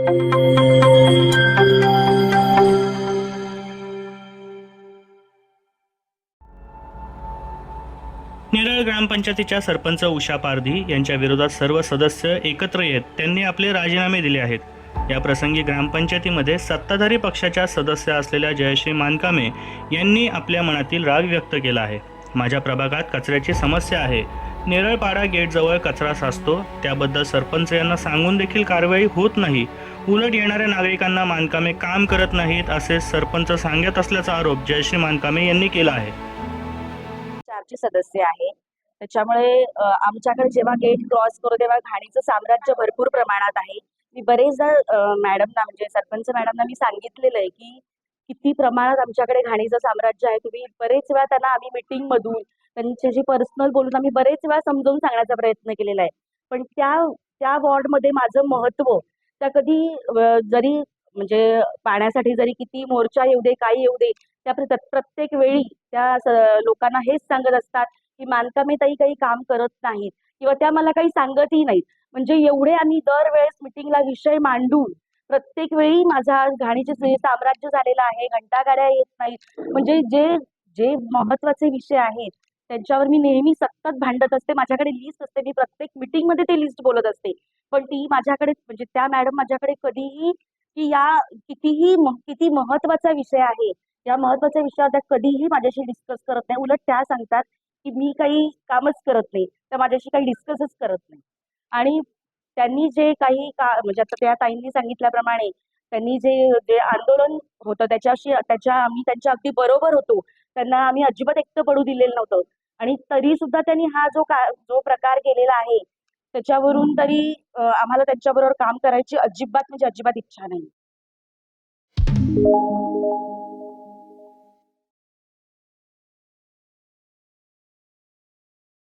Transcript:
नेरळ ग्रामपंचायतीच्या सरपंच उषा पारधी यांच्या विरोधात सर्व सदस्य एकत्र येत त्यांनी आपले राजीनामे दिले आहेत. या प्रसंगी ग्रामपंचायतीमध्ये सत्ताधारी पक्षाच्या सदस्य असलेल्या जयश्री मानकामे यांनी आपल्या मनातील राग व्यक्त केला आहे. माझ्या प्रभागात कचऱ्याची समस्या आहे. नेरळपाडा गेटजवळ कचरा साचतो. त्याबद्दल सरपंच यांना सांगून देखील कारवाई होत नाही. उलट येणाऱ्या नागरिकांना मानकामे काम करत नाहीत असे सरपंच सांगत असल्याचा आरोप जयश्री मानकामे यांनी केला आहे. चारचे सदस्य आहे. त्याच्यामुळे आमच्याकडे जेव्हा गेट क्रॉस करू तेव्हा घाणीचं साम्राज्य भरपूर प्रमाणात आहे. मी बरेचदा मॅडमना म्हणजे सरपंच मॅडमना मी सांगितलेलं आहे की किती प्रमाणात आमच्याकडे घाणीचं साम्राज्य आहे. तुम्ही बरेच वेळा त्यांना आम्ही मीटिंग मधून त्यांच्याशी पर्सनल बोलून आम्ही बरेच वेळा समजावून सांगण्याचा प्रयत्न केलेला आहे. पण त्या त्या वॉर्डमध्ये माझं महत्त्व त्या कधी जरी म्हणजे पाण्यासाठी जरी किती मोर्चा येऊ दे काही येऊ दे त्या प्रत्येक वेळी त्या लोकांना हेच सांगत असतात की मानकामे ताई काही काम करत नाहीत किंवा त्या मला काही सांगतही नाहीत. म्हणजे एवढे आम्ही दरवेळेस मिटिंगला विषय मांडून प्रत्येक वेळी माझा घाणीचे साम्राज्य झालेलं आहे घंटागाड्या येत नाहीत. म्हणजे जे जे महत्त्वाचे विषय आहेत त्यांच्यावर मी नेहमी सतत भांडत असते. माझ्याकडे लिस्ट असते. मी प्रत्येक मिटिंगमध्ये ते लिस्ट बोलत असते. पण ती माझ्याकडे म्हणजे त्या मॅडम माझ्याकडे कधीही की या कितीही किती महत्त्वाचा विषय आहे या महत्त्वाच्या विषयावर त्या कधीही माझ्याशी डिस्कस करत नाही. उलट त्या सांगतात की मी काही कामच करत नाही. त्या माझ्याशी काही डिस्कसच करत नाही. आणि त्यांनी जे काही का म्हणजे आता त्या ताईंनी सांगितल्याप्रमाणे त्यांनी जे जे आंदोलन होतं त्याच्याशी त्याच्या आम्ही त्यांच्या अगदी बरोबर होतो. त्यांना आम्ही अजिबात एकटं पडू दिलेलं नव्हतं. आणि तरी सुद्धा त्यांनी हा जो का जो प्रकार केलेला आहे त्याच्यावरून तरी आम्हाला त्यांच्याबरोबर काम करायची अजिबात म्हणजे अजिबात इच्छा नाही.